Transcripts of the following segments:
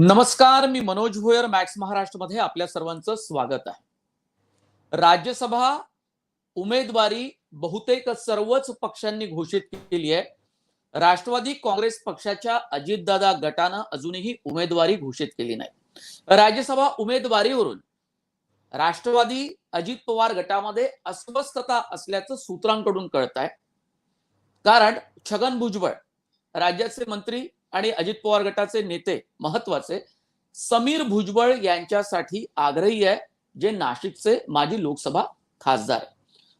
नमस्कार मी मनोज भोयर मॅक्स महाराष्ट्रमध्ये आपल्या सर्वांचं स्वागत आहे. राज्यसभा उमेदवारी बहुतेक सर्वच पक्षांनी घोषित केली आहे. राष्ट्रवादी काँग्रेस पक्षाच्या अजितदादा गटानं अजूनही उमेदवारी घोषित केली नाही. राज्यसभा उमेदवारीवरून राष्ट्रवादी अजित पवार गटामध्ये अस्वस्थता असल्याचं सूत्रांकडून कळत आहे कारण छगन भुजबळ राज्याचे मंत्री आणि अजित पवार गटाचे नेते महत्त्वाचे समीर भुजबळ यांच्यासाठी आग्रही आहे जे नाशिकचे माजी लोकसभा खासदार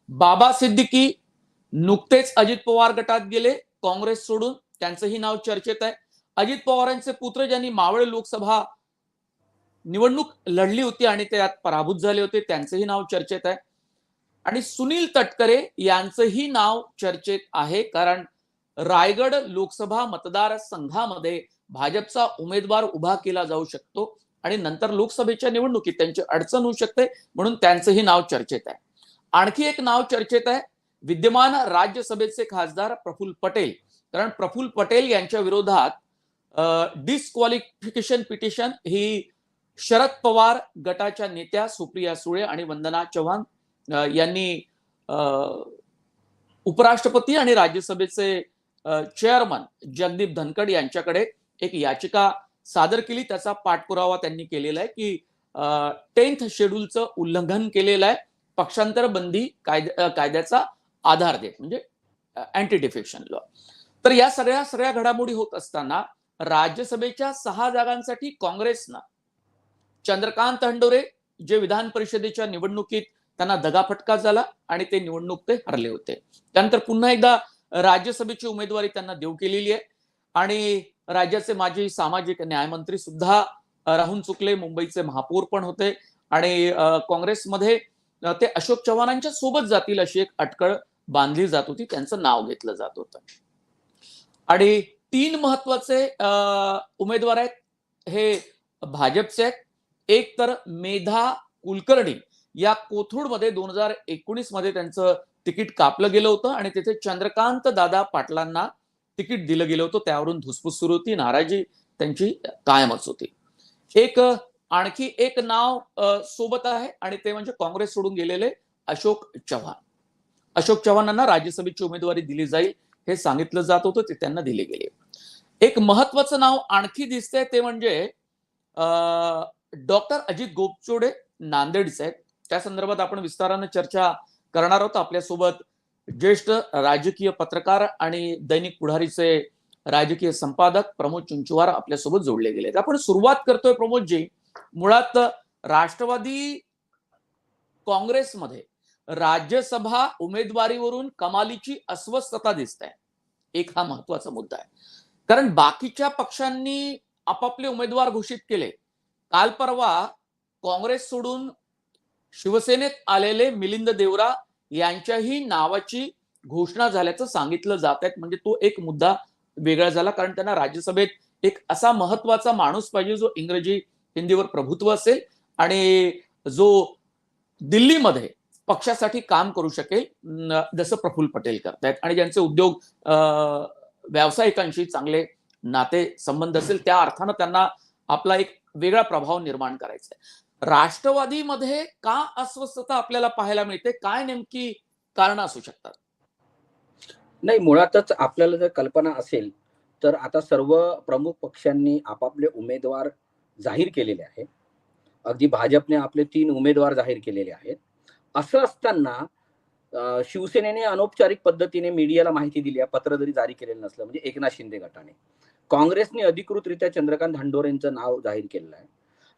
बाबा सिद्दीकी नुकतेच अजित पवार गटात गेले काँग्रेस सोडून त्यांचंही नाव चर्चेत आहे. अजित पवारांचे पुत्र ज्यांनी मावळ लोकसभा निवडणूक लढली होती आणि त्यात पराभूत झाले होते त्यांचंही नाव चर्चेत आहे. आणि सुनील तटकरे यांचंही नाव चर्चेत आहे कारण रायगड लोकसभा मतदारसंघामध्ये भाजपचा उमेदवार उभा केला जाऊ शकतो आणि नंतर लोकसभेच्या निवडणुकीत त्यांची अडचण होऊ शकते म्हणून त्यांचंही नाव चर्चेत आहे. आणखी एक नाव चर्चेत आहे विद्यमान राज्यसभेचे खासदार प्रफुल्ल पटेल. कारण प्रफुल्ल पटेल यांच्या विरोधात डिस्क्वालिफिकेशन पिटिशन ही शरद पवार गटाच्या नेत्या सुप्रिया सुळे आणि वंदना चव्हाण यांनी उपराष्ट्रपती आणि राज्यसभेचे चेअरमन जगदीप धनखड यांच्याकडे एक याचिका सादर केली. त्याचा पाठपुरावा त्यांनी केलेला आहे की टेन्थ शेड्यूलचं उल्लंघन केलेलं आहे. पक्षांतर बंदी कायद्या कायद्याचा आधार देत म्हणजे अँटी डिफेक्शन लॉ तर या सगळ्या सगळ्या घडामोडी होत असताना राज्यसभेच्या सहा जागांसाठी काँग्रेसनं चंद्रकांत हंडोरे जे विधान परिषदेच्या निवडणुकीत त्यांना दगाफटका झाला आणि ते निवडणूक ते हरले होते. त्यानंतर पुन्हा एकदा राज्यसभेची उमेदवारी त्यांना देऊ केलेली आहे. आणि राज्याचे माजी सामाजिक न्यायमंत्री सुद्धा राहून चुकले मुंबईचे महापौर पण होते. आणि काँग्रेसमध्ये ते अशोक चव्हाणांच्या सोबत जातील अशी एक अटकळ बांधली जात होती. त्यांचं नाव घेतलं जात होतं. आणि तीन महत्त्वाचे उमेदवार आहेत. हे भाजपचे आहेत. एक तर मेधा कुलकर्णी. या कोथरूडमध्ये दोन हजार एकोणीसमध्ये त्यांचं तिकीट कापलं गेलं होतं आणि तिथे चंद्रकांत दादा पाटलांना तिकीट दिलं गेलं होतं. त्यावरून धुसफूस सुरू होती. नाराजी त्यांची कायमच होती. एक आणखी एक नाव सोबत आहे आणि ते म्हणजे काँग्रेस सोडून गेलेले अशोक चव्हाण. अशोक चव्हाणांना राज्यसभेची उमेदवारी दिली जाईल हे सांगितलं जात होतं. ते त्यांना दिले गेले. एक महत्वाचं नाव आणखी दिसतंय ते म्हणजे डॉक्टर अजित गोपचोडे नांदेडचे आहेत. त्या संदर्भात आपण विस्तारानं चर्चा करणार आहोत आपल्यासोबत ज्येष्ठ राजकीय पत्रकार आणि दैनिक पुढारीचे राजकीय संपादक प्रमोद चुंचुवार आपल्यासोबत जोडले गेले आपण सुरुवात करतोय प्रमोदजी मुळात राष्ट्रवादी काँग्रेसमध्ये राज्यसभा उमेदवारीवरून कमालीची अस्वस्थता दिसत आहे एक हा महत्त्वाचा मुद्दा आहे. कारण बाकीच्या पक्षांनी आपापले उमेदवार घोषित केले. काल परवा काँग्रेस सोडून शिवसेनेत आलेले मिलिंद देवरा यांच्याही नावाची घोषणा झाल्याचं सांगितलं जात आहे. म्हणजे तो एक मुद्दा वेगळा झाला कारण त्यांना राज्यसभेत एक असा महत्त्वाचा माणूस पाहिजे जो इंग्रजी हिंदीवर प्रभुत्व असेल आणि जो दिल्लीमध्ये पक्षासाठी काम करू शकेल जसं प्रफुल्ल पटेल करतायत. आणि ज्यांचे उद्योग अं, व्यावसायिकांशी चांगले नाते संबंध असेल त्या अर्थानं त्यांना आपला एक वेगळा प्रभाव निर्माण करायचा आहे. राष्ट्रवादीमध्ये का अस्वस्थता आपल्याला पाहायला मिळते? काय नेमकी कारण असू शकतात? नाही मुळातच आपल्याला जर कल्पना असेल तर आता सर्व प्रमुख पक्षांनी आपापले उमेदवार जाहीर केलेले आहे अगदी भाजपने आपले तीन उमेदवार जाहीर केलेले आहेत. असं असताना शिवसेनेने अनौपचारिक पद्धतीने मीडियाला माहिती दिली आहे पत्र जरी जारी केलेलं नसलं म्हणजे एकनाथ शिंदे गटाने. काँग्रेसने अधिकृतरित्या चंद्रकांत हंडोरेंचं नाव जाहीर केलेलं आहे.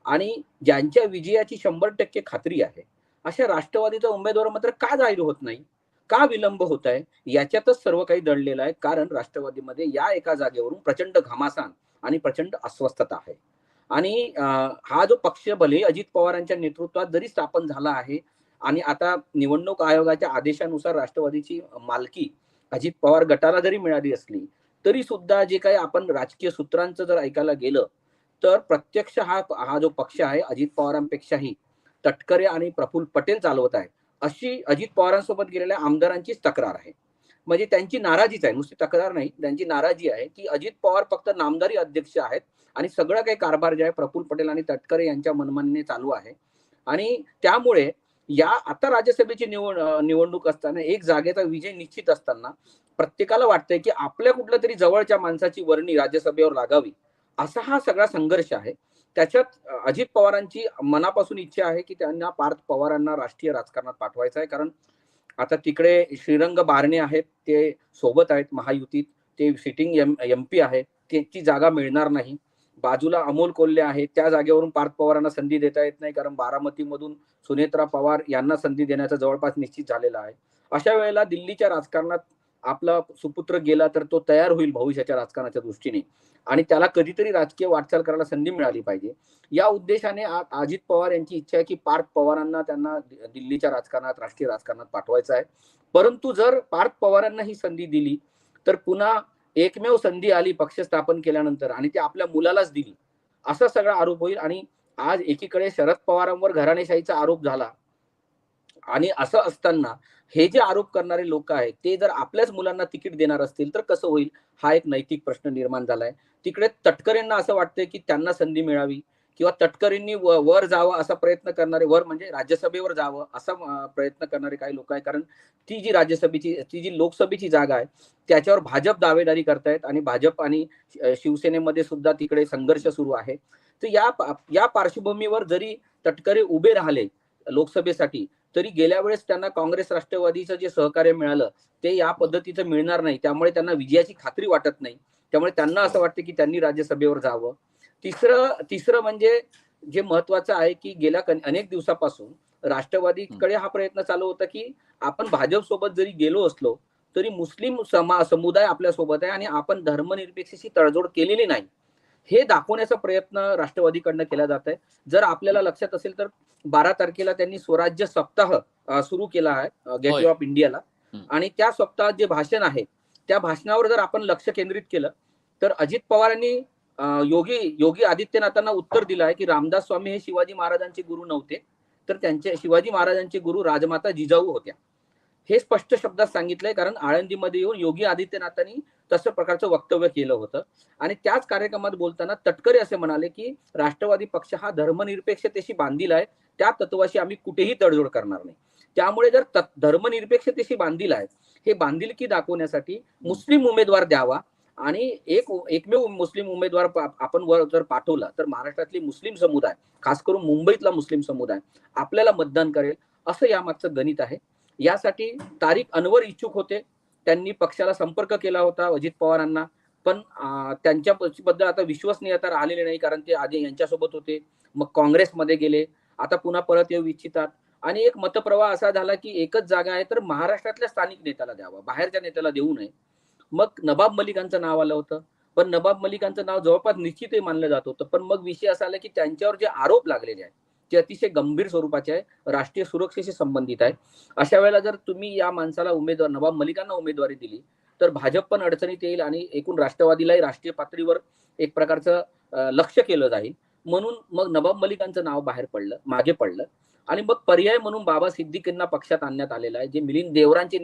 आणि ज्यांच्या विजयाची शंभर टक्के खात्री आहे अशा राष्ट्रवादीचा उमेदवार मात्र का जाहीर होत नाही? का विलंब होत आहे? याच्यातच सर्व काही दडलेलं आहे कारण राष्ट्रवादीमध्ये या एका जागेवरून प्रचंड घमासान आणि प्रचंड अस्वस्थता आहे. आणि हा जो पक्ष भले अजित पवारांच्या नेतृत्वात जरी स्थापन झाला आहे आणि आता निवडणूक आयोगाच्या आदेशानुसार राष्ट्रवादीची मालकी अजित पवार गटाला जरी मिळाली असली तरी सुद्धा जे काही आपण राजकीय सूत्रांचं जर ऐकायला गेलं तर प्रत्यक्ष हा हा जो पक्ष आहे अजित पवारांपेक्षाही तटकरे आणि प्रफुल्ल पटेल चालवत आहे अशी अजित पवारांसोबत गेलेल्या आमदारांचीच तक्रार आहे. म्हणजे त्यांची नाराजीच आहे. नुसती तक्रार नाही. त्यांची नाराजी आहे की अजित पवार फक्त नामदारी अध्यक्ष आहेत आणि सगळं काही कारभार जे आहे प्रफुल्ल पटेल आणि तटकरे यांच्या मनमानीने चालू आहे. आणि त्यामुळे या आता राज्यसभेची निवड निवडणूक असताना एक जागेचा विजय निश्चित असताना प्रत्येकाला वाटतंय की आपल्या कुठल्या तरी जवळच्या माणसाची वर्णी राज्यसभेवर लागावी. असा हा सगळा संघर्ष आहे. त्याच्यात अजित पवारांची मनापासून इच्छा आहे की त्यांना पार्थ पवारांना राष्ट्रीय राजकारणात पाठवायचं आहे. कारण आता तिकडे श्रीरंग बारणे आहेत ते सोबत आहेत महायुतीत ते सिटिंग एम एम पी आहे त्याची जागा मिळणार नाही. बाजूला अमोल कोल्हे आहे त्या जागेवरून पार्थ पवारांना संधी देता येत नाही. कारण बारामतीमधून सुनेत्रा पवार यांना संधी देण्याचा जवळपास निश्चित झालेला आहे. अशा वेळेला दिल्लीच्या राजकारणात आपला सुपुत्र गेला तर तो तयार होईल भविष्याच्या राजकारणाच्या दृष्टीने. आणि त्याला कधीतरी राजकीय वाटचाल करायला संधी मिळाली पाहिजे. या उद्देशाने अजित पवार यांची इच्छा आहे की पार्थ पवारांना त्यांना दिल्लीच्या राजकारणात राष्ट्रीय राजकारणात पाठवायचं आहे. परंतु जर पार्थ पवारांना ही संधी दिली तर पुन्हा एकमेव संधी आली पक्ष स्थापन केल्यानंतर आणि ती आपल्या मुलालाच दिली असा सगळा आरोप होईल. आणि आज एकीकडे शरद पवारांवर घराणेशाहीचा आरोप झाला आणि असं असताना हे जे आरोप करणारे लोक आहेत ते जर आपल्याच मुलांना तिकीट देणार असतील तर कसं होईल? हा एक नैतिक प्रश्न निर्माण झालाय. तिकडे तटकरेंना असं वाटतंय की त्यांना संधी मिळावी किंवा तटकरेंनी व- वर जावं असा प्रयत्न करणारे वर म्हणजे राज्यसभेवर जावं असा प्रयत्न करणारे काही लोक आहे कारण ती जी राज्यसभेची ती जी लोकसभेची जागा आहे त्याच्यावर भाजप दावेदारी करतायत आणि भाजप आणि शिवसेनेमध्ये सुद्धा तिकडे संघर्ष सुरू आहे. तर या या पार्श्वभूमीवर जरी तटकरे उभे राहिले लोकसभेसाठी तरी गेल्या वेळेस त्यांना काँग्रेस राष्ट्रवादीचं जे सहकार्य मिळालं ते या पद्धतीचं मिळणार नाही. त्यामुळे त्यांना विजयाची खात्री वाटत नाही. त्यामुळे त्यांना असं वाटतं की त्यांनी राज्यसभेवर जावं. तिसरं तिसरं म्हणजे जे महत्वाचं आहे की गेल्या अनेक दिवसापासून राष्ट्रवादीकडे हा प्रयत्न चालू होता की आपण भाजप सोबत जरी गेलो असलो तरी मुस्लिम समा समुदाय आपल्यासोबत आहे आणि आपण धर्मनिरपेक्षेशी तडजोड केलेली नाही. हे दाखवण्याचा प्रयत्न राष्ट्रवादीकडनं केला जात आहे जर आपल्याला लक्षात असेल तर बारा तारखेला त्यांनी स्वराज्य सप्ताह सुरू केला आहे गेटवे होय. ऑफ इंडियाला. आणि त्या सप्ताहात जे भाषण आहे त्या भाषणावर जर आपण लक्ष केंद्रित केलं तर अजित पवारांनी योगी योगी आदित्यनाथांना उत्तर दिलं आहे की रामदास स्वामी हे शिवाजी महाराजांचे गुरु नव्हते तर त्यांचे शिवाजी महाराजांचे गुरु राजमाता जिजाऊ होत्या हे स्पष्ट शब्दात सांगितलंय कारण आळंदीमध्ये येऊन योगी आदित्यनाथांनी तसं प्रकारचं वक्तव्य केलं होतं. आणि त्याच कार्यक्रमात बोलताना तटकरे असे म्हणाले की राष्ट्रवादी पक्ष हा धर्मनिरपेक्षतेशी बांधील आहे त्या तत्वाशी आम्ही कुठेही तडजोड करणार नाही. त्यामुळे जर धर्मनिरपेक्षतेशी बांधील आहे हे बांधिलकी दाखवण्यासाठी मुस्लिम उमेदवार द्यावा आणि एक एकमेव मुस्लिम उमेदवार आपण वर जर पाठवला तर महाराष्ट्रातली मुस्लिम समुदाय खास करून मुंबईतला मुस्लिम समुदाय आपल्याला मतदान करेल असं यामागचं गणित आहे. यासाठी तारिक अनवर इच्छुक होते. त्यांनी पक्षाला संपर्क केला होता अजित पवारांना. पण त्यांच्या बद्दल आता विश्वसनीयता राहिलेली नाही कारण ते आधी यांच्यासोबत होते. मग काँग्रेसमध्ये गेले. आता पुन्हा परत येऊ इच्छितात. आणि एक मतप्रवाह असा झाला की एकच जागा आहे तर महाराष्ट्रातल्या स्थानिक नेत्याला द्यावा. बाहेरच्या नेत्याला देऊ नये. मग नबाब मलिकांचं नाव आलं होतं. पण नबाब मलिकांचं नाव जवळपास निश्चितही मानलं जात होतं. पण मग विषय असा आला की त्यांच्यावर जे आरोप लागलेले आहेत जे अतिशय गंभीर स्वरूपाचे आहे राष्ट्रीय सुरक्षेशी संबंधित आहे. अशा वेळेला जर तुम्ही या माणसाला उमेदवार नवाब मलिकांना उमेदवारी दिली तर भाजप पण अडचणीत येईल आणि एकूण राष्ट्रवादीलाही राष्ट्रीय पातळीवर एक प्रकारचं लक्ष केलं जाईल. म्हणून मग नवाब मलिकांचं नाव बाहेर पडलं मागे पडलं. आणि मग पर्याय म्हणून बाबा सिद्दीकींना पक्षात आणण्यात आलेला आहे. जे मिलिंद देवरांचे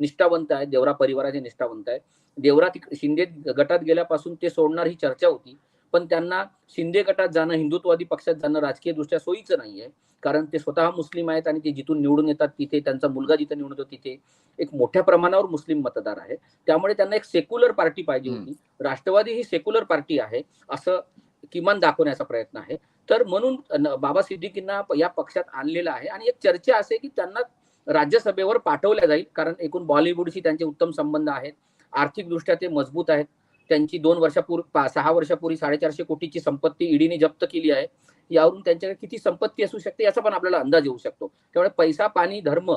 निष्ठावंत आहे देवरा परिवाराचे निष्ठावंत आहे देवरा शिंदे गटात गेल्यापासून ते सोडणार ही चर्चा होती. पण त्यांना शिंदे गटात जाणं हिंदुत्ववादी पक्षात जाणं राजकीय दृष्ट्या सोयीचं नाहीये. कारण ते स्वतः मुस्लिम आहेत आणि ते जिथून निवडून येतात तिथे त्यांचा मुलगा जिथे निवडून येतो तिथे एक मोठ्या प्रमाणावर मुस्लिम मतदार आहे. त्यामुळे त्यांना एक सेक्युलर पार्टी पाहिजे. होती. राष्ट्रवादी ही सेक्युलर पार्टी आहे असं किमान दाखवण्याचा प्रयत्न आहे. तर म्हणून बाबा सिद्दीकींना या पक्षात आणलेलं आहे आणि एक चर्चा असे की त्यांना राज्यसभेवर पाठवल्या जाईल. कारण एकूण बॉलिवूडशी त्यांचे उत्तम संबंध आहेत. आर्थिकदृष्ट्या ते मजबूत आहेत. त्यांची दोन वर्षापूर्वी सहा वर्षापूर्वी साडेचारशे कोटीची संपत्ती ईडीने जप्त केली आहे. यावरून त्यांच्याकडे किती संपत्ती असू शकते याचा पण आपल्याला अंदाज येऊ शकतो. त्यामुळे पैसा पाणी धर्म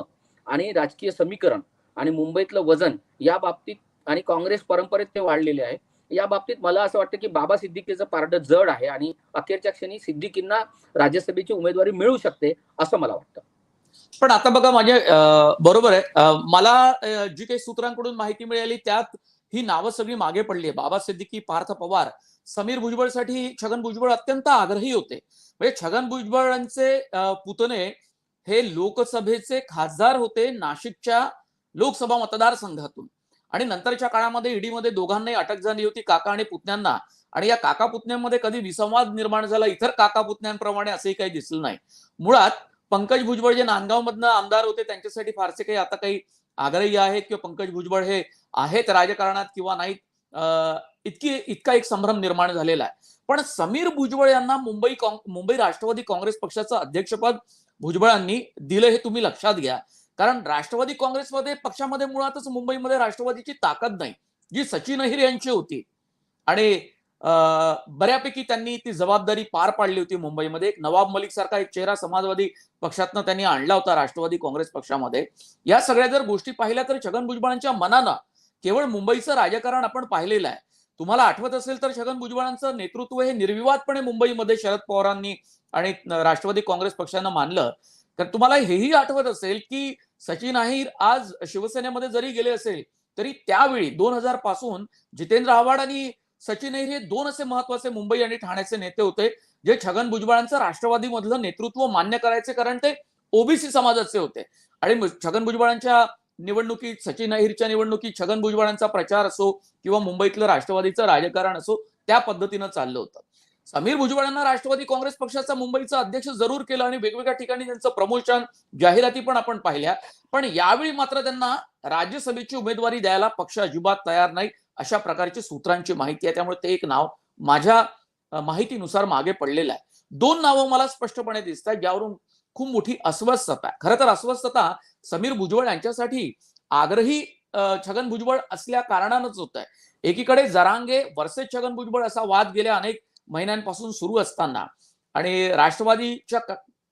आणि राजकीय समीकरण आणि मुंबईतलं वजन या बाबतीत आणि काँग्रेस परंपरेत ते वाढलेले आहे. या बाबतीत मला असं वाटतं की बाबा सिद्दीकीचं पारडं जड आहे आणि अखेरच्या क्षणी सिद्दीकींना राज्यसभेची उमेदवारी मिळू शकते असं मला वाटतं. पण आता बघा माझ्या बरोबर आहे. मला जी काही सूत्रांकडून माहिती मिळाली त्यात ही नावं सगळी मागे पडली आहे बाबा सिद्दीकी पार्थ पवार समीर भुजबळसाठी छगन भुजबळ अत्यंत आग्रही होते. म्हणजे छगन भुजबळांचे पुतणे हे लोकसभेचे खासदार होते नाशिकच्या लोकसभा मतदारसंघातून. आणि नंतरच्या काळामध्ये ईडीमध्ये दोघांनाही अटक झाली होती काका आणि पुतण्यांना. आणि या काका पुतण्यांमध्ये कधी विसंवाद निर्माण झाला इतर काका पुतण्यांप्रमाणे असंही काही दिसलं नाही. मुळात पंकज भुजबळ जे नांदगाव मधनं आमदार होते त्यांच्यासाठी फारसे काही आता काही आग्रही आहेत किंवा पंकज भुजबळ हे आहेत राजकारणात किंवा नाहीत इतकी इतका एक संभ्रम निर्माण झालेला आहे. पण समीर भुजबळ यांना मुंबई मुंबई राष्ट्रवादी काँग्रेस पक्षाचं अध्यक्षपद भुजबळांनी दिलं हे तुम्ही लक्षात घ्या. कारण राष्ट्रवादी काँग्रेसमध्ये पक्षामध्ये मुळातच मुंबईमध्ये राष्ट्रवादीची ताकद नाही जी सचिन अहिर यांची होती. आणि अं, बऱ्यापैकी त्यांनी ती जबाबदारी पार पाडली होती मुंबईमध्ये. एक नवाब मलिक सारखा एक चेहरा समाजवादी पक्षातनं त्यांनी आणला होता राष्ट्रवादी काँग्रेस पक्षामध्ये. या सगळ्या जर गोष्टी पाहिल्या तर छगन भुजबळांच्या मनानं केवळ मुंबईचं राजकारण आपण पाहिलेलं आहे. तुम्हाला आठवत असेल तर छगन भुजबळांचं नेतृत्व हे निर्विवादपणे मुंबईमध्ये शरद पवारांनी आणि राष्ट्रवादी काँग्रेस पक्षानं मानलं. तर तुम्हाला हेही आठवत असेल की सचिन अहिर आज शिवसेनेमध्ये जरी गेले असेल तरी त्यावेळी दोन हजारपासून जितेंद्र आव्हाड आणि सचिन अहिर हे दोन असे महत्त्वाचे मुंबई आणि ठाण्याचे नेते होते जे छगन भुजबळांचं राष्ट्रवादी मधलं नेतृत्व मान्य करायचे कारण ते ओबीसी समाजाचे होते. आणि छगन भुजबळांच्या निवडणुकीत सचिन अहिरच्या निवडणुकीत छगन भुजबळांचा प्रचार असो किंवा मुंबईतलं राष्ट्रवादीचं राजकारण असो त्या पद्धतीनं चाललं होतं. समीर भुजबळांना राष्ट्रवादी काँग्रेस पक्षाचा मुंबईचा अध्यक्ष जरूर केलं आणि वेगवेगळ्या ठिकाणी त्यांचं प्रमोशन जाहिराती पण आपण पाहिल्या. पण यावेळी मात्र त्यांना राज्यसभेची उमेदवारी द्यायला पक्ष अजिबात तयार नाही अशा प्रकारची सूत्रांची माहिती आहे. त्यामुळे ते एक नाव माझ्या माहितीनुसार मागे पडलेलं आहे. दोन नावं मला स्पष्टपणे दिसत आहेत ज्यावरून खूप मोठी अस्वस्थता आहे. खरं तर अस्वस्थता समीर भुजबळ यांच्यासाठी आग्रही छगन भुजबळ असल्या कारणानंच होत आहे. एकीकडे जरांगे वर्सेस छगन भुजबळ असा वाद गेल्या अनेक महिन्यांपासून सुरू असताना आणि राष्ट्रवादीच्या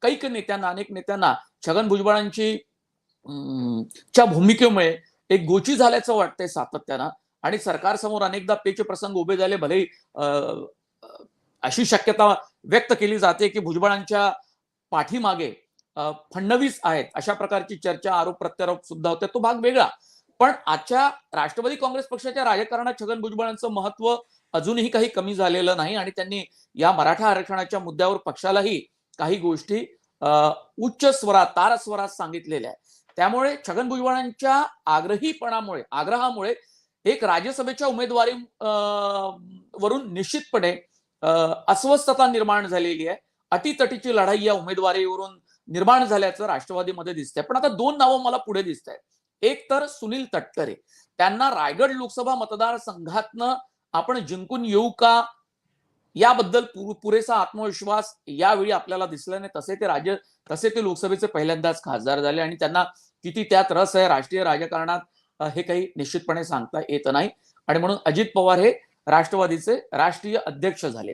कैक नेत्यांना अनेक नेत्यांना छगन भुजबळांची च्या भूमिकेमुळे एक गोची झाल्याचं वाटतंय सातत्यानं आणि सरकारसमोर अनेकदा पेच प्रसंग उभे झाले. भले अशी शक्यता व्यक्त केली जाते की भुजबळांच्या पाठीमागे फडणवीस आहेत अशा प्रकारची चर्चा आरोप प्रत्यारोप सुद्धा होते. तो भाग वेगळा. पण आजच्या राष्ट्रवादी काँग्रेस पक्षाच्या राजकारणात छगन भुजबळांचं महत्त्व अजूनही काही कमी झालेलं नाही आणि त्यांनी या मराठा आरक्षणाच्या मुद्द्यावर पक्षालाही काही गोष्टी उच्च स्वरात तार स्वरात सांगितलेल्या आहे त्यामुळे छगन भुजबळांच्या आग्रहीपणामुळे आग्रहामुळे एक राज्यसभेच्या उमेदवारी वरून निश्चितपणे अस्वस्थता निर्माण झालेली आहे. अटीतटीची लढाई या उमेदवारीवरून निर्माण झाल्याचं राष्ट्रवादीमध्ये दिसतंय. पण आता दोन नावं मला पुढे दिसत आहेत एक तर सुनील तटकरे. त्यांना रायगड लोकसभा मतदारसंघातनं आपण जिंकून येऊ का? याबद्दल पुरेसा आत्मविश्वास यावेळी आपल्याला दिसला नाही. तसे ते राज्य तसे ते लोकसभेचे पहिल्यांदाच खासदार झाले आणि त्यांना किती त्यात रस आहे राष्ट्रीय राजकारणात हे काही निश्चितपणे सांगता येत नाही. आणि म्हणून अजित पवार हे राष्ट्रवादीचे राष्ट्रीय अध्यक्ष झाले.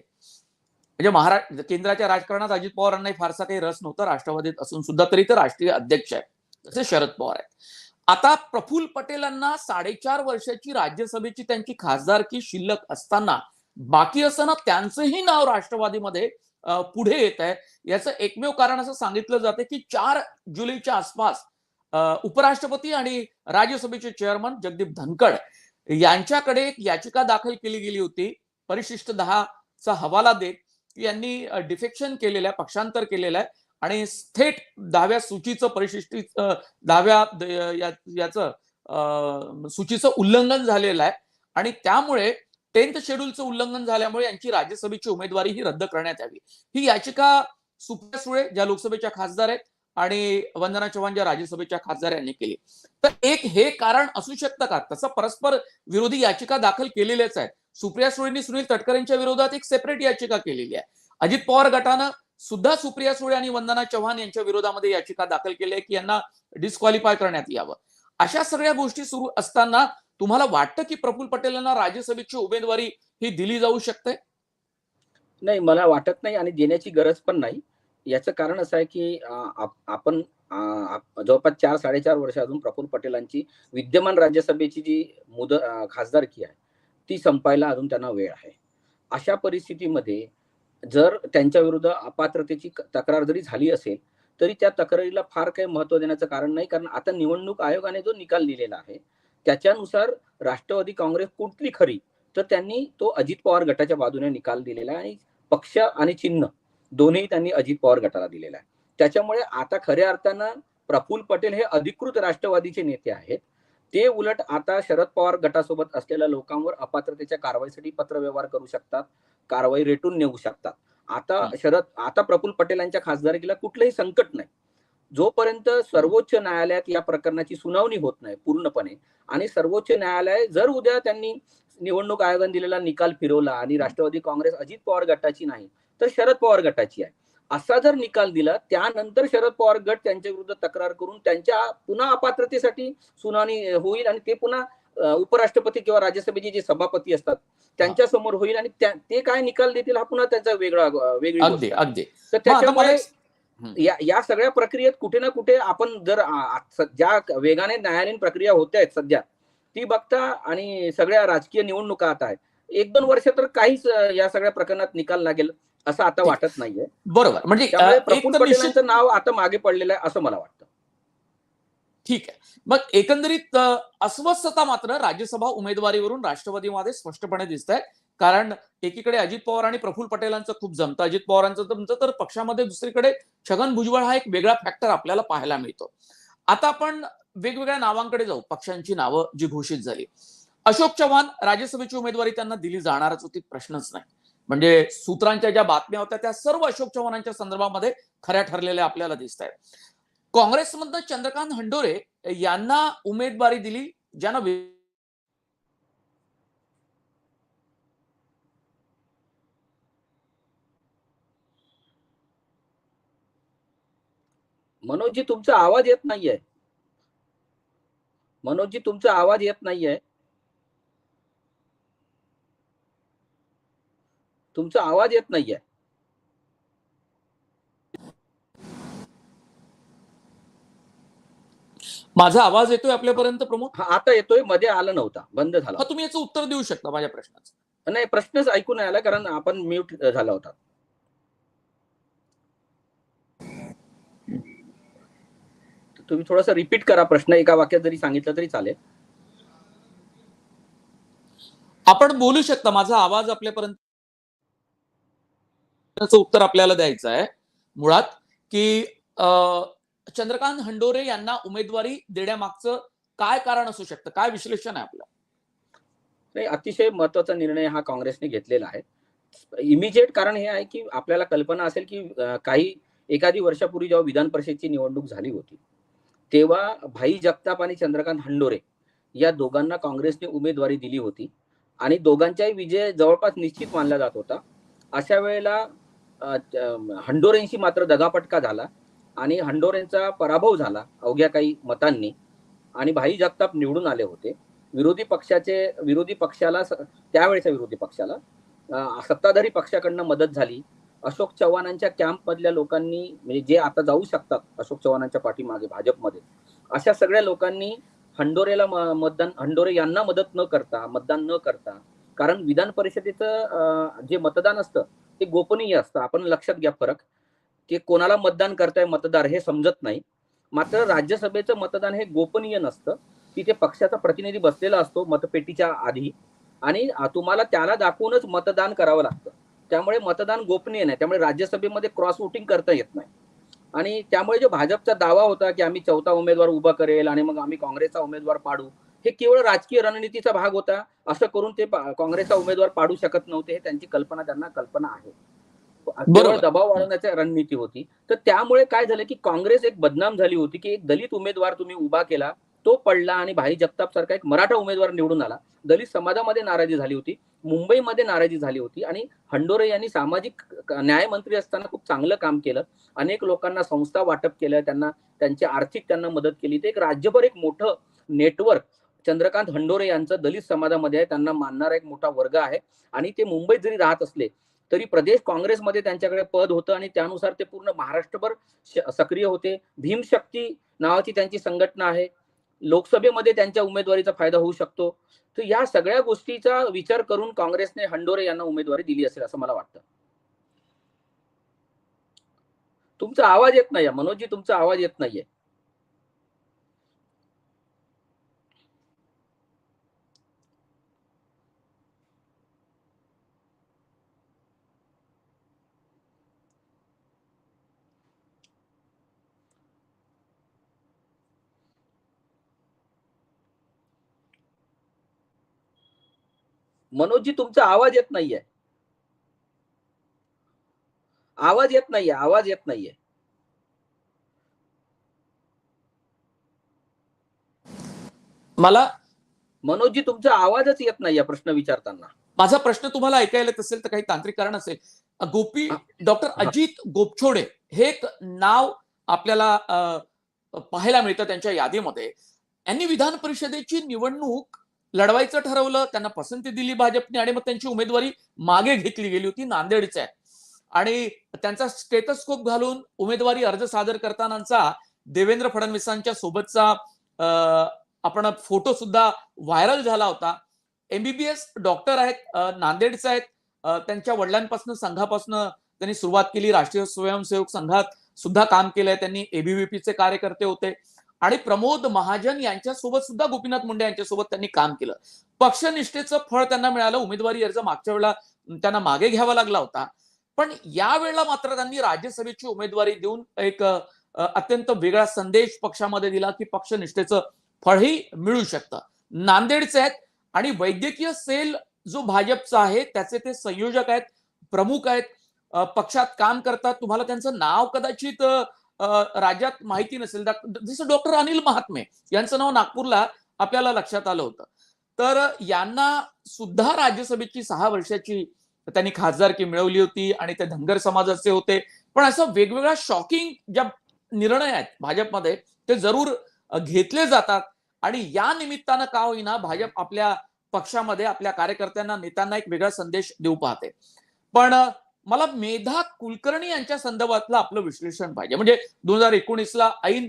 म्हणजे महाराष्ट्र केंद्राच्या राजकारणात अजित पवारांनाही फारसा काही रस नव्हता राष्ट्रवादीत असून सुद्धा तरी ते राष्ट्रीय अध्यक्ष आहे जसे शरद पवार आहेत. आता प्रफुल्ल पटेलांना साडेचार वर्षाची राज्यसभेची त्यांची खासदारकी शिल्लक असताना बाकी असताना त्यांचंही नाव राष्ट्रवादीमध्ये पुढे येत आहे. याचं एकमेव कारण असं सांगितलं जातं की चार जुलैच्या आसपास उपराष्ट्रपती आणि राज्यसभेचे चेअरमन जगदीप धनखड यांच्याकडे एक याचिका दाखल केली गेली होती. परिशिष्ट दहाचा हवाला देत. यांनी डिफेक्शन केलेलं आहे पक्षांतर केलेलं आहे आणि थेट दहाव्या सूचीचं परिशिष्टी दहाव्या याचं सूचीचं उल्लंघन झालेलं आहे आणि त्यामुळे टेन्थ शेड्यूलचं उल्लंघन झाल्यामुळे यांची राज्यसभेची उमेदवारी ही रद्द करण्यात यावी. ही याचिका सुप्रिया सुळे ज्या लोकसभेच्या खासदार आहेत आणि वंदना चव्हाण ज्या राज्यसभेच्या खासदार यांनी केली. तर एक हे कारण असू शकतं का? तसं परस्पर विरोधी याचिका दाखल केलेल्याच आहेत. सुप्रिया सुळेंनी सुनील तटकरेंच्या विरोधात एक सेपरेट याचिका केलेली आहे. अजित पवार गटानं सुद्धा सुप्रिया सुळे आणि वंदना चव्हाण यांच्या विरोधामध्ये याचिका दाखल केली आहे की यांना डिस्क्वालिफाय करण्यात यावं. अशा सगळ्या गोष्टी सुरू असताना तुम्हाला वाटतं की प्रफुल पटेल यांना राज्यसभेची उमेदवारी ही दिली जाऊ शकते? नाही मला वाटत नाही आणि देण्याची गरज पण नाही. याचं कारण असं आहे की आपण जवळपास चार साडेचार वर्ष अजून प्रफुल्ल पटेलांची विद्यमान राज्यसभेची जी मुद खासदारकी आहे ती संपायला अजून त्यांना वेळ आहे. अशा परिस्थितीमध्ये जर त्यांच्या विरुद्ध अपात्रतेची तक्रार जरी झाली असेल तरी त्या तक्रारीला फार काही महत्त्व देण्याचं कारण नाही. कारण आता निवडणूक आयोगाने जो निकाल दिलेला आहे त्याच्यानुसार राष्ट्रवादी काँग्रेस कुठली खरी तर त्यांनी तो अजित पवार गटाच्या बाजूने निकाल दिलेला आहे. आणि पक्ष आणि चिन्ह दोन्ही त्यांनी अजित पवार गटाला दिलेला आहे. त्याच्यामुळे आता खऱ्या अर्थानं प्रफुल्ल पटेल हे अधिकृत राष्ट्रवादीचे नेते आहेत. ते उलट आता शरद पवार गटासोबत असलेल्या लोकांवर अपात्रतेच्या कारवाईसाठी पत्रव्यवहार करू शकतात कारवाई रेटून नेऊ शकतात. आता. शरद आता प्रफुल्ल पटेल यांच्या खासदारकीला कुठलंही संकट नाही. जोपर्यंत सर्वोच्च न्यायालयात या प्रकरणाची सुनावणी होत नाही पूर्णपणे आणि सर्वोच्च न्यायालय जर उद्या त्यांनी निवडणूक आयोगाने दिलेला निकाल फिरवला आणि राष्ट्रवादी काँग्रेस अजित पवार गटाची नाही तर शरद पवार गटाची आहे. असा जर निकाल दिला त्यानंतर शरद पवार गट त्यांच्या विरुद्ध तक्रार करून त्यांच्या पुन्हा अपात्रतेसाठी सुनावणी होईल आणि ते पुन्हा उपराष्ट्रपती किंवा राज्यसभेचे जे सभापती असतात त्यांच्यासमोर होईल आणि ते काय निकाल देतील हा पुन्हा त्यांचा वेगळा वेगळी तर त्याच्यामुळे या या सगळ्या प्रक्रियेत कुठे ना कुठे आपण जर ज्या वेगाने न्यायालयीन प्रक्रिया होत आहेत सध्या ती बघता आणि सगळ्या राजकीय निवडणुका आता आहेत. एक दोन वर्ष तर काहीच या सगळ्या प्रकरणात निकाल लागेल. असं आता. वाटत नाहीये. बरोबर. म्हणजे प्रफुल्ल पटेलांचं नाव आता मागे पडलेलं आहे असं मला वाटतं. ठीक आहे. मग एकंदरीत अस्वस्थता मात्र राज्यसभा उमेदवारीवरून राष्ट्रवादीमध्ये स्पष्टपणे दिसत आहे कारण एकीकडे अजित पवार आणि प्रफुल्ल पटेलांचं खूप जमतं. अजित पवारांचं तुमचं तर पक्षामध्ये दुसरीकडे छगन भुजबळ हा एक वेगळा फॅक्टर आपल्याला पाहायला मिळतो. आता आपण वेगवेगळ्या नावांकडे जाऊ. पक्षांची नावं जी घोषित झाली. अशोक चव्हाण राज्यसभेची उमेदवारी त्यांना दिली जाणारच होती प्रश्नच नाही. म्हणजे सूत्रांच्या ज्या बातम्या होत्या त्या सर्व अशोक चव्हाणांच्या संदर्भामध्ये खऱ्या ठरलेल्या आपल्याला दिसत आहेत काँग्रेसमधनं चंद्रकांत हंडोरे यांना उमेदवारी दिली ज्यांना मनोजी मनोजजी तुमचा आवाज येत नाहीये. मनोजजी तुमचा आवाज येत नाहीये. तुमचा आवाज येत नाहीये. माझा आवाज येतोय आपल्यापर्यंत प्रमोद? हा आता येतोयमध्ये आला नव्हता बंद झाला तुम्ही याचं उत्तर देऊ शकता माझ्या प्रश्नाचं. नाही प्रश्नच ऐकू नाही आला कारण आपण म्यूट झाला होता. तुम्ही थोडस रिपीट करा प्रश्न एका वाक्यात जरी सांगितलं तरी चालेल. आपण बोलू शकता माझा आवाज आपल्यापर्यंत उत्तर आपल्याला द्यायचं आहे. मुळात की चंद्रकांत हंडोरे यांना उमेदवारी देण्यामागचं काय कारण असू शकतं? काय विश्लेषण आहे आपलं? नाही अतिशय महत्त्वाचा निर्णय हा काँग्रेसने घेतलेला आहे. इमिजिएट कारण हे आहे की आपल्याला कल्पना असेल की काही एखादी वर्षापूर्वी जेव्हा विधान परिषदेची निवडणूक झाली होती तेव्हा भाई जगताप आणि चंद्रकांत हंडोरे या दोघांना काँग्रेसने उमेदवारी दिली होती आणि दोघांचाही विजय जवळपास निश्चित मानला जात होता. अशा वेळेला हंडोरेंशी मात्र दगापटका झाला आणि हंडोरेंचा पराभव झाला अवघ्या काही मतांनी. आणि भाई जगताप निवडून आले होते. विरोधी पक्षाचे विरोधी पक्षाला त्यावेळेच्या विरोधी पक्षाला सत्ताधारी पक्षाकडनं मदत झाली. अशोक चव्हाणांच्या कॅम्प मधल्या लोकांनी म्हणजे जे आता जाऊ शकतात अशोक चव्हाणांच्या पाठीमागे भाजपमध्ये अशा सगळ्या लोकांनी हंडोरेला मतदान हंडोरे यांना मदत न करता मतदान न करता कारण विधान परिषदेचं जे मतदान असतं ते गोपनीय असतं. आपण लक्षात घ्या फरक. की कोणाला मतदान करताय मतदार हे समजत नाही. मात्र राज्यसभेचं मतदान हे गोपनीय नसतं. तिथे पक्षाचा प्रतिनिधी बसलेला असतो मतपेटीच्या आधी. आणि तुम्हाला त्याला दाखवूनच मतदान करावं लागतं. त्यामुळे मतदान गोपनीय नाही. त्यामुळे राज्यसभेमध्ये क्रॉस वोटिंग करता येत नाही. आणि त्यामुळे जो भाजपचा दावा होता की आम्ही चौथा उमेदवार उभा करेल आणि मग आम्ही काँग्रेसचा उमेदवार पाडू. हे केवळ राजकीय रणनीतीचा भाग होता. असं करून ते काँग्रेसचा उमेदवार पाडू शकत नव्हते हे त्यांची कल्पना त्यांना कल्पना आहे. दबाव वाढवण्याची रणनीती होती. तर त्यामुळे काय झालं की काँग्रेस एक बदनाम झाली होती की एक दलित उमेदवार तुम्ही उभा केला तो पडला आणि भाई जगताप सारखा एक मराठा उमेदवार निवडून आला. दलित समाजामध्ये नाराजी झाली होती मुंबईमध्ये नाराजी झाली होती आणि हंडोरे यांनी सामाजिक न्यायमंत्री असताना खूप चांगलं काम केलं. अनेक लोकांना संस्था वाटप केलं त्यांना त्यांची आर्थिक त्यांना मदत केली. ते एक राज्यभर एक मोठं नेटवर्क चंद्रकांत हंडोरे यांचं दलित समाजामध्ये आहे. त्यांना मानणारा एक मोठा वर्ग आहे. आणि ते मुंबईत जरी राहत असले तरी प्रदेश काँग्रेसमध्ये त्यांच्याकडे पद होतं आणि त्यानुसार ते पूर्ण महाराष्ट्रभर सक्रिय होते. भीमशक्ती नावाची त्यांची संघटना आहे. लोकसभेमध्ये त्यांच्या उमेदवारीचा फायदा होऊ शकतो. तर या सगळ्या गोष्टीचा विचार करून काँग्रेसने हंडोरे यांना उमेदवारी दिली असेल असं मला वाटतं. तुमचा आवाज येत नाहीये. मनोजी तुमचा आवाज येत नाहीये. मनोजजी तुमचा आवाज येत नाहीये. आवाज येत नाहीये आवाज येत नाहीये. मला मनोजजी तुमचा आवाजच येत नाहीये प्रश्न विचारताना. माझा प्रश्न तुम्हाला ऐकायला येत असेल तर काही तांत्रिक कारण असेल. गोपी. डॉक्टर. अजित गोपछोडे हे एक नाव आपल्याला पाहायला मिळतं त्यांच्या यादीमध्ये. यांनी विधान परिषदेची निवडणूक लढवायचं ठरवलं त्यांना पसंती दिली भाजपने आणि मग त्यांची उमेदवारी मागे घेतली गेली होती नांदेडची आहे आणि त्यांचा स्टेटस्कोप घालून उमेदवारी अर्ज सादर करतानाचा देवेंद्र फडणवीसांच्या सोबतचा आपण फोटो सुद्धा व्हायरल झाला होता. एमबीबीएस डॉक्टर आहेत नांदेडचे आहेत. त्यांच्या वडिलांपासून संघापासून त्यांनी सुरुवात केली. राष्ट्रीय स्वयंसेवक संघात सुद्धा काम केलंय. त्यांनी एबीव्हीपीचे कार्यकर्ते होते. आणि प्रमोद महाजन यांच्यासोबत सुद्धा गोपीनाथ मुंडे यांच्यासोबत त्यांनी काम केलं. पक्षनिष्ठेचं फळ त्यांना मिळालं. उमेदवारी अर्ज मागच्या वेळेला त्यांना मागे घ्यावा लागला होता. पण या वेळेला मात्र त्यांनी राज्यसभेची उमेदवारी देऊन एक अत्यंत वेगळा संदेश पक्षामध्ये दिला की पक्षनिष्ठेचं फळही मिळू शकतं. नांदेडचे आहेत आणि वैद्यकीय सेल जो भाजपचा आहे त्याचे ते संयोजक आहेत प्रमुख आहेत. पक्षात काम करतात. तुम्हाला त्यांचं नाव कदाचित राज्यात माहिती नसेल जसं डॉक्टर अनिल महात्मे यांचं नाव नागपूरला आपल्याला लक्षात आलं होतं. तर यांना सुद्धा राज्यसभेची सहा वर्षाची त्यांनी खासदारकी मिळवली होती आणि ते धनगर समाजाचे होते. पण असं वेगवेगळ्या शॉकिंग ज्या निर्णय आहेत भाजपमध्ये ते जरूर घेतले जातात. आणि या निमित्तानं का होईना भाजप आपल्या पक्षामध्ये आपल्या कार्यकर्त्यांना नेत्यांना एक वेगळा संदेश देऊ पाहते. पण मला मेधा कुलकर्णी यांच्या संदर्भातलं आपलं विश्लेषण पाहिजे. म्हणजे दोन हजार एकोणीसला ऐन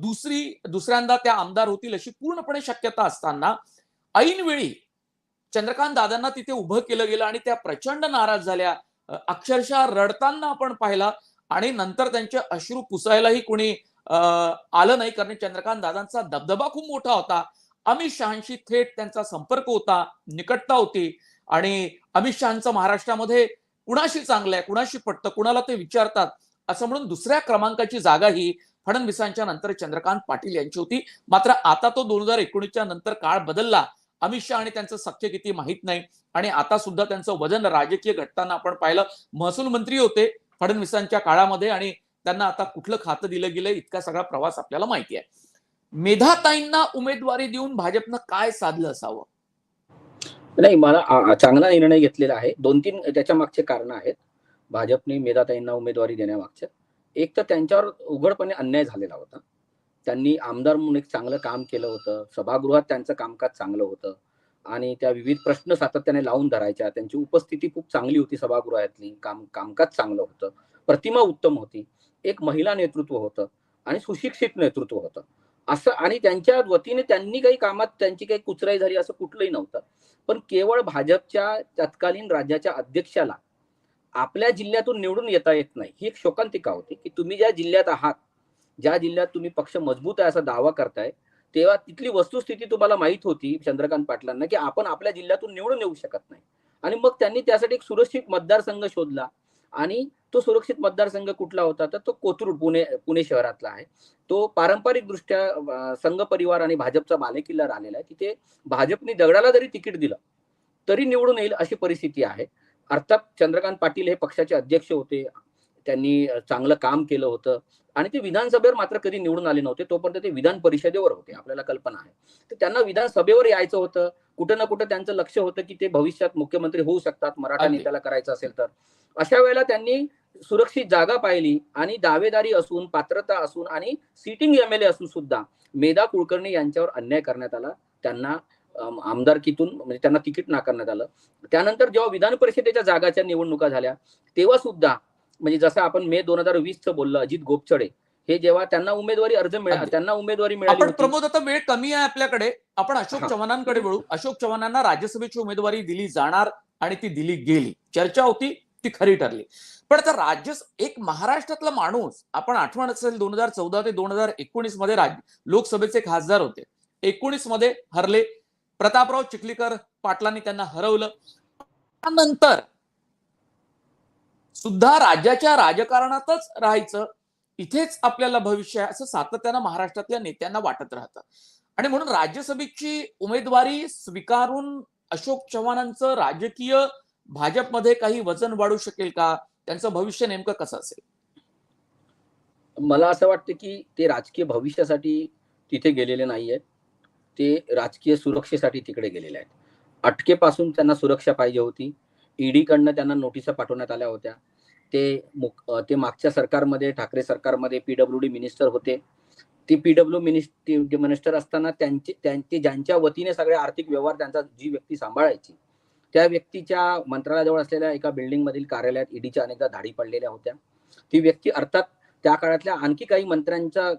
दुसरी दुसऱ्यांदा त्या आमदार होतील अशी पूर्णपणे शक्यता असताना ऐनवेळी चंद्रकांत दादांना तिथे उभं केलं गेलं आणि त्या प्रचंड नाराज झाल्या. अक्षरशः रडताना आपण पाहिला आणि नंतर त्यांचे अश्रू पुसायलाही कोणी आलं नाही कारण चंद्रकांत दादांचा दबदबा खूप मोठा होता. अमित शहाशी थेट त्यांचा संपर्क होता निकटता होती आणि अमित शहाचं महाराष्ट्रामध्ये कुणाशी चांगलं आहे कुणाशी पटतं कुणाला ते विचारतात असं म्हणून दुसऱ्या क्रमांकाची जागा ही फडणवीसांच्या नंतर चंद्रकांत पाटील यांची होती. मात्र आता तो दोन हजार एकोणीसच्या नंतर काळ बदलला. अमित शहा आणि त्यांचं सख्य किती माहीत नाही. आणि आता सुद्धा त्यांचं वजन राजकीय घटताना आपण पाहिलं. महसूल मंत्री होते फडणवीसांच्या काळामध्ये आणि त्यांना आता कुठलं खातं दिलं गेलं इतका सगळा प्रवास आपल्याला माहिती आहे. मेधाताईंना उमेदवारी देऊन भाजपनं काय साधलं असावं? नाही मला चांगला निर्णय घेतलेला आहे. दोन तीन त्याच्या मागचे कारण आहेत. भाजपने मेधाताईंना उमेदवारी देण्यामागचे. एक तर त्यांच्यावर उघडपणे अन्याय झालेला होता. त्यांनी आमदार म्हणून एक चांगलं काम केलं होतं. सभागृहात त्यांचं कामकाज चांगलं होतं. आणि त्या विविध प्रश्न सातत्याने लावून धरायच्या. त्यांची उपस्थिती खूप चांगली होती सभागृहातली. काम कामकाज चांगलं होतं. प्रतिमा उत्तम होती. एक महिला नेतृत्व होतं. आणि सुशिक्षित नेतृत्व होतं. असं आणि त्यांच्या वतीने त्यांनी काही कामात त्यांची काही कुचराई झाली असं कुठलंही नव्हतं. पण केवळ भाजपच्या तत्कालीन राज्याच्या अध्यक्षाला आपल्या जिल्ह्यातून निवडून येता येत नाही. ही एक शोकांतिका होती की तुम्ही ज्या जिल्ह्यात आहात ज्या जिल्ह्यात तुम्ही पक्ष मजबूत आहे असा दावा करताय तेव्हा तिथली वस्तुस्थिती तुम्हाला माहीत होती चंद्रकांत पाटलांना की आपण आपल्या जिल्ह्यातून निवडून येऊ शकत नाही. आणि मग त्यांनी त्यासाठी एक सुरक्षित मतदारसंघ शोधला आणि तो सुरक्षित मतदारसंघ कुठला होता? तर तो कोथरूड पुणे पुणे शहरातला आहे. तो पारंपरिक दृष्ट्या संघ परिवार आणि भाजपचा बालेकिल्ला राहिलेला आहे. तिथे भाजपने दगडाला जरी तिकीट दिलं तरी निवडून येईल अशी परिस्थिती आहे. अर्थात चंद्रकांत पाटील हे पक्षाचे अध्यक्ष होते. त्यांनी चांगलं काम केलं होतं. आणि ते विधानसभेवर मात्र कधी निवडून आले नव्हते. तोपर्यंत ते विधान परिषदेवर होते. आपल्याला कल्पना आहे. तर त्यांना विधानसभेवर यायचं होतं. कुठं ना कुठं त्यांचं लक्ष होतं की ते भविष्यात मुख्यमंत्री होऊ शकतात. मराठा. नेत्याला करायचं असेल तर. अशा वेळेला त्यांनी सुरक्षित जागा पाहिली आणि दावेदारी असून पात्रता असून आणि सिटिंग एम एल ए असून सुद्धा मेधा कुलकर्णी यांच्यावर अन्याय करण्यात आला त्यांना आमदारकीतून म्हणजे त्यांना तिकीट नाकारण्यात आलं त्यानंतर जेव्हा विधान परिषदेच्या जागाच्या निवडणुका झाल्या तेव्हा सुद्धा म्हणजे जसं आपण मे दोन हजार वीसचं बोललं अजित गोपछडे हे जेव्हा त्यांना उमेदवारी अर्ज मिळाला. त्यांना उमेदवारी मिळाली आपण. प्रमोद आता वेळ कमी आहे आपल्याकडे आपण अशोक. चव्हाणांकडे वळू अशोक चव्हाणांना राज्यसभेची उमेदवारी दिली जाणार आणि ती दिली गेली चर्चा होती ती खरी ठरली पण आता राज्य एक महाराष्ट्रातला माणूस आपण आठवण असेल दोन हजार चौदा ते दोन हजार एकोणीसमध्ये राज्य लोकसभेचे खासदार होते. एकोणीसमध्ये हरले प्रतापराव चिखलीकर पाटलांनी त्यांना हरवलं. त्यानंतर सुद्धा राज्याच्या राजकारणातच राहायचं इथेच आपल्याला भविष्य आहे असं सातत्यानं महाराष्ट्रातल्या नेत्यांना वाटत राहतं. आणि म्हणून राज्यसभेची उमेदवारी स्वीकारून अशोक चव्हाणांचं राजकीय भाजपमध्ये काही वजन वाढू शकेल का? त्यांचं भविष्य नेमकं कसं असेल? मला असं वाटतं की ते राजकीय भविष्यासाठी तिथे गेलेले नाही आहेत ते राजकीय सुरक्षेसाठी तिकडे गेलेले आहेत. अटकेपासून त्यांना सुरक्षा पाहिजे होती. ईडी कडनं त्यांना नोटिसा पाठवण्यात आल्या होत्या. ते मुक- ते मागच्या सरकारमध्ये ठाकरे सरकारमध्ये पीडब्ल्यू डी मिनिस्टर होते. ते पीडब्ल्यू मिनिस्टर मिनिस्टर असताना त्यांचे त्यांचे ज्यांच्या वतीने सगळे आर्थिक व्यवहार त्यांचा जी व्यक्ती सांभाळायची त्या व्यक्तीच्या मंत्रालयाजवळ असलेल्या एका बिल्डिंग मधील कार्यालयात ईडीच्या अनेकदा धाडी पडलेल्या होत्या. ती व्यक्ती अर्थात त्या काळातल्या आणखी काही मंत्र्यांचा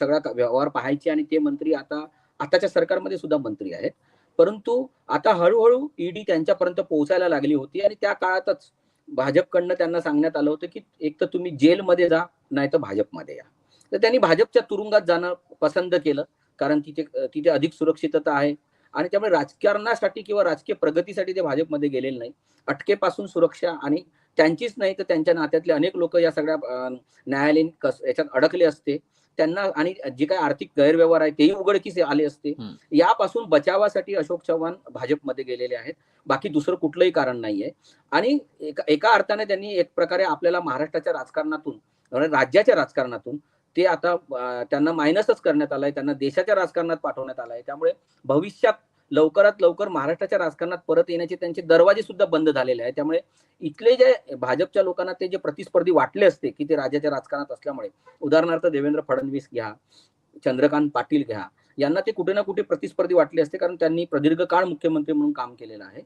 सगळा व्यवहार पाहायची आणि ते मंत्री आता आताच्या सरकारमध्ये सुद्धा मंत्री आहेत. परंतु आता हळूहळू ईडी त्यांच्यापर्यंत पोहोचायला लागली होती आणि त्या काळातच भाजपकडनं त्यांना सांगण्यात आलं होतं की एक तर तुम्ही जेलमध्ये जा नाही तर भाजपमध्ये या. तर त्यांनी भाजपच्या तुरुंगात जाणं पसंत केलं कारण तिथे तिथे अधिक सुरक्षितता आहे. आणि त्यामुळे राजकारणासाठी किंवा राजकीय प्रगतीसाठी ते भाजपमध्ये गेलेले नाही अटकेपासून सुरक्षा आणि त्यांचीच नाही तर त्यांच्या नात्यातले अनेक लोक या सगळ्या न्यायालयीन कस याच्यात अडकले असते. त्यांना आणि जे काही आर्थिक गैरव्यवहार आहे तेही उघडकीस आले असते. यापासून बचावासाठी अशोक चव्हाण भाजपमध्ये गेलेले आहेत. बाकी दुसरं कुठलंही कारण नाहीये. आणि एका एका अर्थाने त्यांनी एक प्रकारे आपल्याला महाराष्ट्राच्या राजकारणातून म्हणजे राज्याच्या राजकारणातून ते आता त्यांना मायनसच करण्यात आलंय त्यांना देशाच्या राजकारणात पाठवण्यात आलंय. त्यामुळे भविष्यात लवकरात लवकर महाराष्ट्राच्या राजकारणात परत येण्याचे त्यांचे दरवाजे सुद्धा बंद झालेले आहेत. त्यामुळे इथले जे भाजपच्या लोकांना ते जे प्रतिस्पर्धी वाटले असते की ते राज्याच्या राजकारणात असल्यामुळे उदाहरणार्थ देवेंद्र फडणवीस घ्या चंद्रकांत पाटील घ्या यांना ते कुठे ना कुठे प्रतिस्पर्धी वाटले असते कारण त्यांनी प्रदीर्घ काळ मुख्यमंत्री म्हणून काम केलेलं आहे.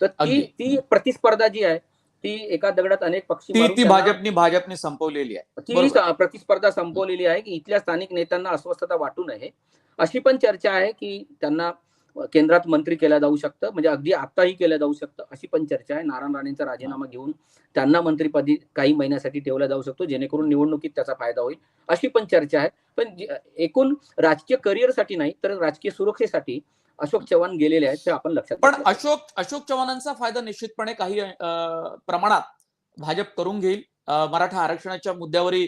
तर ती. ती प्रतिस्पर्धा जी आहे ती एका दगडात अनेक पक्षी ती भाजपनी भाजपनी संपवलेली आहे. ती प्रतिस्पर्धा संपवलेली आहे की इथल्या स्थानिक नेत्यांना अस्वस्थता वाटू नये. अशी पण चर्चा आहे की त्यांना केंद्रात मंत्री केलं जाऊ शकतं म्हणजे अगदी आताही केलं जाऊ शकतं अशी पण चर्चा आहे. नारायण राणेंचा राजीनामा घेऊन त्यांना मंत्रीपदी काही महिन्यासाठी ठेवला जाऊ शकतो जेणेकरून निवडणुकीत त्याचा फायदा होईल अशी पण चर्चा आहे. पण एकूण राजकीय करिअरसाठी नाही तर राजकीय सुरक्षेसाठी अशोक चव्हाण गेलेले आहेत ते आपण लक्षात पण. अशोक अशोक चव्हाणांचा फायदा निश्चितपणे काही प्रमाणात भाजप करून घेईल मराठा आरक्षणाच्या मुद्द्यावरही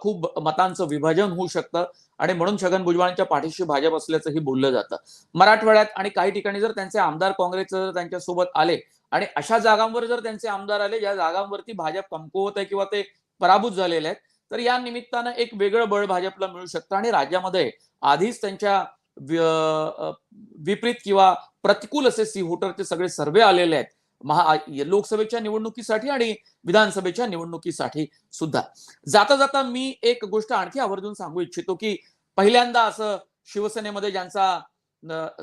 खूप मतांचं विभाजन होऊ शकतं आणि म्हणून छगन भुजबळांच्या पाठीशी भाजप असल्याचंही बोललं जातं मराठवाड्यात आणि काही ठिकाणी जर त्यांचे आमदार काँग्रेसचे जर त्यांच्यासोबत आले आणि अशा जागांवर जर त्यांचे आमदार आले ज्या जागांवरती भाजप कमकुवत आहे किंवा ते पराभूत झालेले आहेत तर या निमित्तानं एक वेगळं बळ भाजपला मिळू शकतं आणि राज्यामध्ये आधीच त्यांच्या विपरीत किंवा प्रतिकूल असे सी सगळे सर्वे आलेले आहेत. महा लोकसभेच्या निवडणुकीसाठी आणि विधानसभेच्या निवडणुकीसाठी सुद्धा. जाता जाता मी एक गोष्ट आणखी आवर्जून सांगू इच्छितो की पहिल्यांदा असं शिवसेनेमध्ये ज्यांचा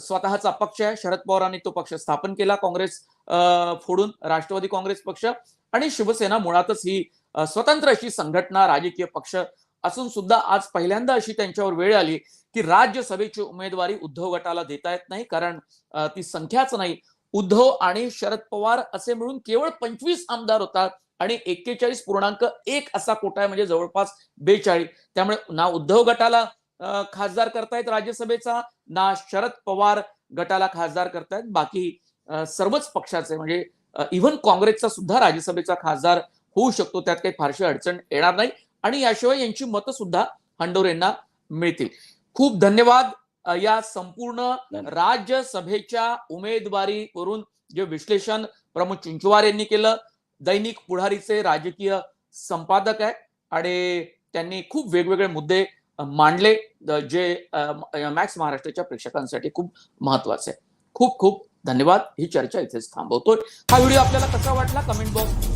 स्वतःचा पक्ष आहे शरद पवारांनी तो पक्ष स्थापन केला काँग्रेस अं, फोडून राष्ट्रवादी काँग्रेस पक्ष. आणि शिवसेना मुळातच ही स्वतंत्र अशी संघटना राजकीय पक्ष असून सुद्धा आज पहिल्यांदा अशी त्यांच्यावर वेळ आली की राज्यसभेची उमेदवारी उद्धव गटाला देता येत नाही कारण ती संख्याच नाही. उद्धव आणि शरद पवार असे मिळून केवळ पंचवीस आमदार होतात आणि एक्केचाळीस पूर्णांक एक असा कोटा आहे म्हणजे जवळपास बेचाळीस. त्यामुळे ना उद्धव गटाला खासदार करतायत राज्यसभेचा ना शरद पवार गटाला खासदार करतायत. बाकी सर्वच पक्षाचे म्हणजे इव्हन काँग्रेसचा सुद्धा राज्यसभेचा खासदार होऊ शकतो. त्यात काही फारशी अडचण येणार नाही. आणि याशिवाय यांची मतं सुद्धा हंडोरेंना मिळतील. खूप धन्यवाद या संपूर्ण. राज्यसभेच्या उमेदवारीवरून जे विश्लेषण प्रमोद चिंचवार यांनी केलं दैनिक पुढारीचे राजकीय संपादक आहे आणि त्यांनी खूप वेगवेगळे मुद्दे मांडले जे मॅक्स महाराष्ट्राच्या प्रेक्षकांसाठी खूप महत्त्वाचे आहे खूप खूप धन्यवाद ही चर्चा इथेच थांबवतोय. हा व्हिडिओ आपल्याला कसा वाटला? Comment box